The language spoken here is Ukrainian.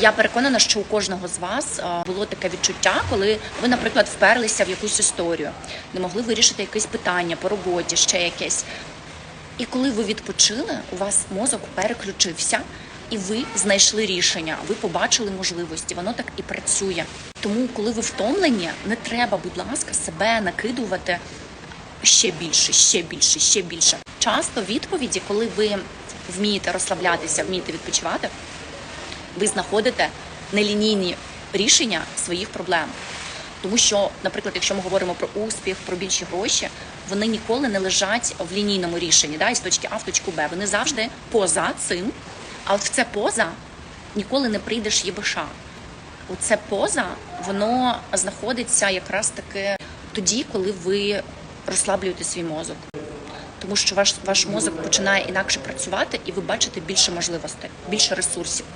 Я переконана, що у кожного з вас е, було таке відчуття, коли ви, наприклад, вперлися в якусь історію, не могли вирішити якесь питання по роботі, ще якесь. І коли ви відпочили, у вас мозок переключився, і ви знайшли рішення, ви побачили можливості, воно так і працює. Тому, коли ви втомлені, не треба, будь ласка, себе накидувати ще більше, ще більше, ще більше. Часто відповіді, коли ви вмієте розслаблятися, вмієте відпочивати, ви знаходите нелінійні рішення своїх проблем. Тому що, наприклад, якщо ми говоримо про успіх, про більші гроші, вони ніколи не лежать в лінійному рішенні, да, із точки А в точку Б. Вони завжди поза цим. А от в це поза ніколи не прийдеш ЄБШ. Оце поза, воно знаходиться якраз таки тоді, коли ви розслаблюєте свій мозок. Тому що ваш, ваш мозок починає інакше працювати, і ви бачите більше можливостей, більше ресурсів.